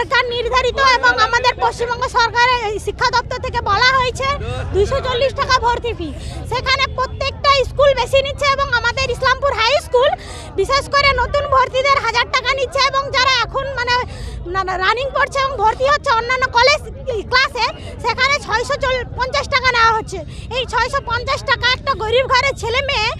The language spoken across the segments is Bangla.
সরকার নির্ধারিত এবং আমাদের পশ্চিমবঙ্গ সরকারের শিক্ষা দপ্তর থেকে বলা হয়েছে দুইশো চল্লিশ টাকা ভর্তি ফি। সেখানে প্রত্যেকটা স্কুল বেশি নিচ্ছে এবং আমাদের ইসলামপুর হাই স্কুল বিশেষ করে নতুন ভর্তিদের হাজার টাকা নিচ্ছে এবং যারা এখন মানে রানিং করছে এবং ভর্তি হচ্ছে অন্যান্য কলেজ ক্লাসে সেখানে ছয়শো পঞ্চাশ টাকা নেওয়া হচ্ছে। এই ছয়শো পঞ্চাশ টাকা একটা গরিব ঘরের ছেলে মেয়ে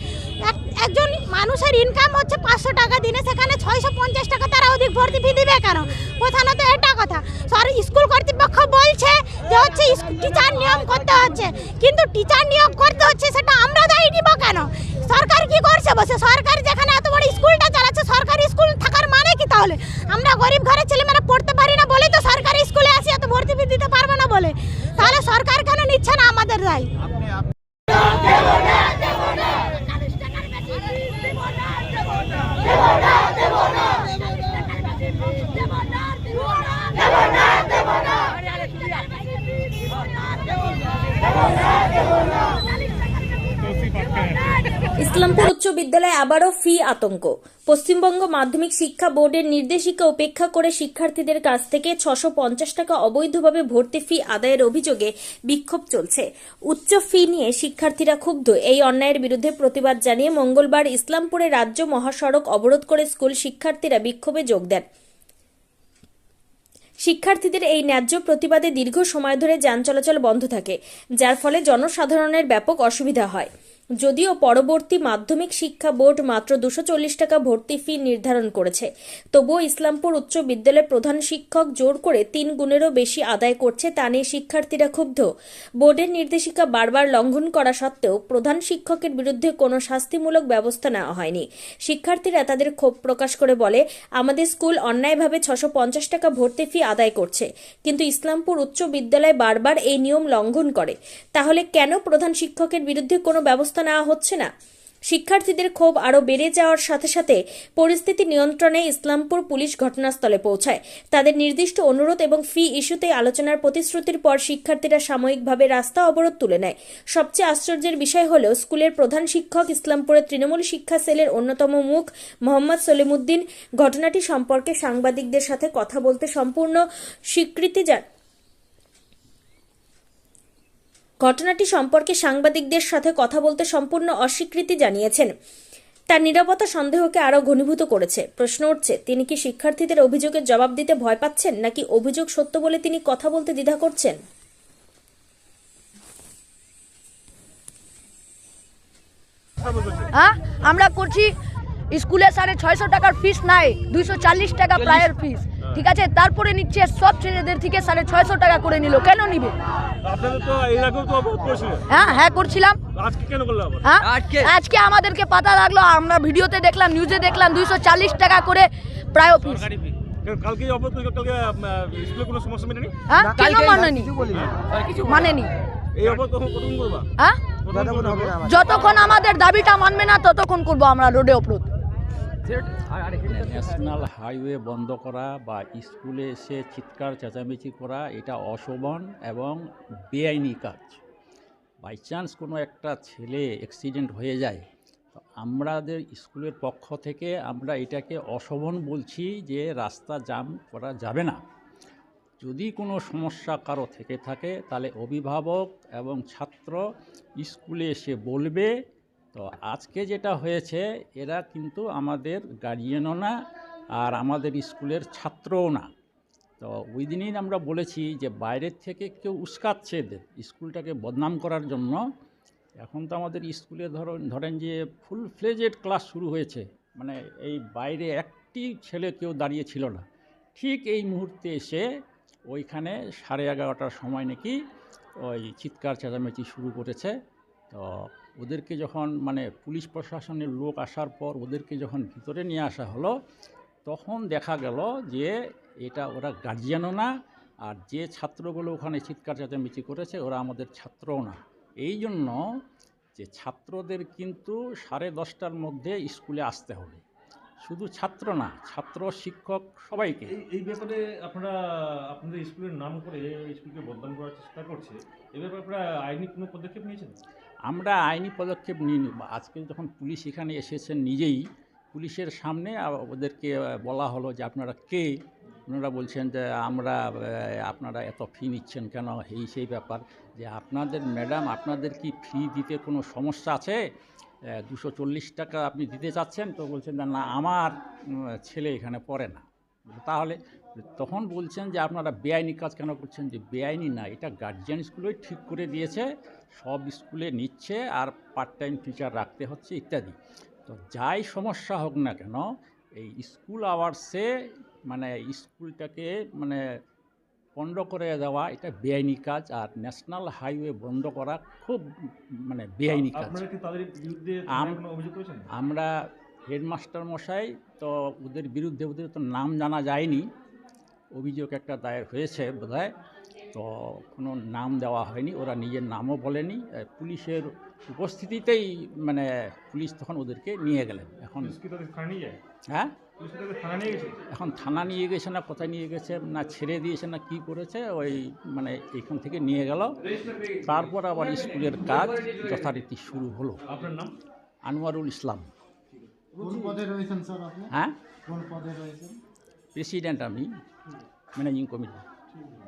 একজন মানুষের ইনকাম হচ্ছে পাঁচশো টাকা দিনে, সেখানে ছয়শো পঞ্চাশ টাকা তারা অধিক ভর্তি ফি দিবে কেন? প্রধানত এটা কথা। সর স্কুল কর্তৃপক্ষ বলছে যে হচ্ছে টিচার নিয়ম করতে হচ্ছে। কিন্তু টিচার নিয়োগ করতে হচ্ছে, সেটা আমরা দায়ী নিব কেন? সরকার কি করছে বসে? সরকার যেখানে এত বড় স্কুলটা চালাচ্ছে, সরকারি স্কুল থাকার মানে কি তাহলে? আমরা গরিব ঘরের ছেলেমেয়েরা পড়তে পারি না বলেই তো সরকারি স্কুলে আসি এত ভর্তি ফি দিতে পারব না বলে। তাহলে সরকার কেন নিচ্ছে না আমাদের দায়? আবারও ফি আতঙ্ক। পশ্চিমবঙ্গ মাধ্যমিক শিক্ষা বোর্ডের নির্দেশিকা উপেক্ষা করে শিক্ষার্থীদের কাছ থেকে ছশো পঞ্চাশ টাকা অবৈধভাবে ভর্তি ফি আদায়ের অভিযোগে বিক্ষোভ চলছে। উচ্চ ফি নিয়ে শিক্ষার্থীরা ক্ষুব্ধ। এই অন্যায়ের বিরুদ্ধে প্রতিবাদ জানিয়ে মঙ্গলবার ইসলামপুরে রাজ্য মহাসড়ক অবরোধ করে স্কুল শিক্ষার্থীরা বিক্ষোভে যোগ দেন। শিক্ষার্থীদের এই ন্যায্য প্রতিবাদে দীর্ঘ সময় ধরে যান চলাচল বন্ধ থাকে, যার ফলে জনসাধারণের ব্যাপক অসুবিধা হয়। যদিও পরবর্তী মাধ্যমিক শিক্ষা বোর্ড মাত্র দুশো চল্লিশ টাকা ভর্তি ফি নির্ধারণ করেছে। তবুও ইসলামপুর উচ্চ বিদ্যালয়ের প্রধান শিক্ষক জোর করে তিন গুণেরও বেশি আদায় করছে, তা নিয়ে শিক্ষার্থীরা ক্ষুব্ধ। বোর্ডের নির্দেশিকা বারবার লঙ্ঘন করা সত্ত্বেও প্রধান শিক্ষকের বিরুদ্ধে কোনো শাস্তিমূলক ব্যবস্থা নেওয়া হয়নি। শিক্ষার্থীরা তাদের ক্ষোভ প্রকাশ করে বলে, আমাদের স্কুল অন্যায়ভাবে ছশো পঞ্চাশ টাকা ভর্তি ফি আদায় করছে, কিন্তু ইসলামপুর উচ্চ বিদ্যালয় বারবার এই নিয়ম লঙ্ঘন করে। তাহলে কেন প্রধান শিক্ষকের বিরুদ্ধে কোনো ব্যবস্থা নেওয়া হচ্ছে না। শিক্ষার্থীদের ক্ষোভ আরও বেড়ে যাওয়ার সাথে সাথে পরিস্থিতি নিয়ন্ত্রণে ইসলামপুর পুলিশ ঘটনাস্থলে পৌঁছায়। তাদের নির্দিষ্ট অনুরোধ এবং ফি ইস্যুতে আলোচনার প্রতিশ্রুতির পর শিক্ষার্থীরা সাময়িকভাবে রাস্তা অবরোধ তুলে নেয়। সবচেয়ে আশ্চর্যের বিষয় হল, স্কুলের প্রধান শিক্ষক ইসলামপুরের তৃণমূল শিক্ষা সেলের অন্যতম মুখ মোহাম্মদ সলিমুদ্দিন। ঘটনাটি সম্পর্কে সাংবাদিকদের সাথে কথা বলতে সম্পূর্ণ স্বীকৃতি জান ঘটনাটি সম্পর্কে সাংবাদিকদের সাথে কথা বলতে সম্পূর্ণ অস্বীকৃতি জানিয়েছেন। তার নিরাপত্তা সন্দেহকে আরও ঘনীভূত করেছে। প্রশ্ন উঠছে তিনি কি শিক্ষার্থীদের অভিযোগের জবাব দিতে ভয় পাচ্ছেন নাকি অভিযোগ সত্য বলে তিনি কথা বলতে দ্বিধা করছেন? হ্যাঁ আমরা করছি স্কুলে সাড়ে ছয়শো টাকার ফিস নাই দুইশো চাল্লিশ টাকা প্রায়ের ফিস। ঠিক আছে? তারপরে নিচ্ছে সব ছেলেদের থেকে সাড়ে ছয়শো টাকা করে নিল। কেন নিবে? হ্যাঁ হ্যাঁ করছিলাম। আজকে কেন করলে আবার? হ্যাঁ? আজকে? আমাদেরকে পাতা লাগল আমরা ভিডিওতে দেখলাম নিউজে দেখলাম দুইশো চাল্লিশ টাকা করে প্রায় ফিস কারণ কালকে এই অবরোধ করে কালকে আহ, স্কুলে কোনো সমস্যা মেটেনি? হ্যাঁ? হ্যাঁ? যতক্ষণ আমাদের। দাবিটা মানবে না ততক্ষণ করব আমরা রোডে অবরোধ। ন্যাশনাল হাইওয়ে বন্ধ করা বা স্কুলে এসে চিৎকার, চেঁচামেচি করা, এটা অশোভন এবং বেআইনি কাজ। বাই চান্স কোনো একটা ছেলে অ্যাক্সিডেন্ট হয়ে যায়, তো আমাদের স্কুলের পক্ষ থেকে আমরা এটাকে অশোভন বলছি যে রাস্তা জাম করা যাবে না। যদি কোনো সমস্যা কারও থেকে থাকে, তাহলে অভিভাবক এবং ছাত্র স্কুলে এসে বলবে তো আজকে যেটা হয়েছে, এরা কিন্তু আমাদের গার্জিয়ানও না, আর আমাদের স্কুলের ছাত্রও না। তো ওই দিনই আমরা বলেছি যে বাইরের থেকে কেউ উস্কাচ্ছে এদের স্কুলটাকে বদনাম করার জন্য। এখন তো আমাদের স্কুলে ধরুন ধরেন যে ফুল ফ্লেজেড ক্লাস শুরু হয়েছে। মানে এই বাইরে একটি ছেলে কেউ দাঁড়িয়ে ছিল না। ঠিক এই মুহূর্তে এসে ওইখানে সাড়ে এগারোটার সময় নাকি ওই চিৎকার চেঁচামেচি শুরু করেছে। তো ওদেরকে যখন মানে পুলিশ প্রশাসনের লোক আসার পর ওদেরকে যখন ভিতরে নিয়ে আসা হলো, তখন দেখা গেল যে এটা ওরা গার্জিয়ানও না, আর যে ছাত্রগুলো ওখানে চিৎকার চেঁচামেচি করেছে ওরা আমাদের ছাত্রও না। এই জন্য যে ছাত্রদের কিন্তু সাড়ে দশটার মধ্যে স্কুলে আসতে হবে। শুধু ছাত্র না ছাত্র শিক্ষক সবাইকে। এই ব্যাপারে আপনারা আপনাদের স্কুলের নাম করে স্কুলকে বদনাম করার চেষ্টা করছে। এ ব্যাপারে আপনারা আইনি কোনো পদক্ষেপ নিয়েছেন? আমরা আইনি পদক্ষেপ নিই আজকে যখন পুলিশ এখানে এসেছেন নিজেই পুলিশের সামনে ওদেরকে বলা হলো যে আপনারা কে? আপনারা বলছেন যে আমরা আপনারা এত ফি নিচ্ছেন কেন? এই সেই ব্যাপার। যে আপনাদের ম্যাডাম আপনাদের কি ফি দিতে কোনো সমস্যা আছে? দুশো চল্লিশ টাকা আপনি দিতে চাচ্ছেন, তো বলছেন না, আমার ছেলে এখানে পড়ে না। তাহলে তখন বলছেন যে, আপনারা বেআইনি কাজ কেন করছেন? যে, বেআইনি না, এটা গার্জিয়ান স্কুলেই ঠিক করে দিয়েছে, সব স্কুলে নিচ্ছে, আর পার্ট টাইম টিচার রাখতে হচ্ছে, ইত্যাদি। তো যাই সমস্যা হোক না কেন, এই স্কুল আওয়ার্সে মানে স্কুলটাকে মানে বন্ধ করে দেওয়া এটা বেআইনি কাজ আর ন্যাশনাল হাইওয়ে বন্ধ করা খুব মানে বেআইনি কাজ। আমরা হেডমাস্টার মশাই তো ওদের বিরুদ্ধে ওদের তো নাম জানা যায়নি। অভিযোগ একটা দায়ের হয়েছে বোধহয় তো কোনো নাম দেওয়া হয়নি ওরা নিজের নামও বলেনি। পুলিশের উপস্থিতিতেই মানে পুলিশ তখন ওদেরকে নিয়ে গেলেন। এখন হ্যাঁ? এখন থানা নিয়ে গেছে না কোথায় নিয়ে গেছে না ছেড়ে দিয়েছে না কি করেছে ওই মানে এখান থেকে নিয়ে গেল। তারপর আবার স্কুলের কাজ যথারীতি শুরু হলো। আপনার নাম? আনোয়ারুল ইসলাম। কোন পদে রয়েছেন স্যার আপনি? হ্যাঁ? কোন পদে রয়েছেন? প্রেসিডেন্ট আমি ম্যানেজিং কমিটি।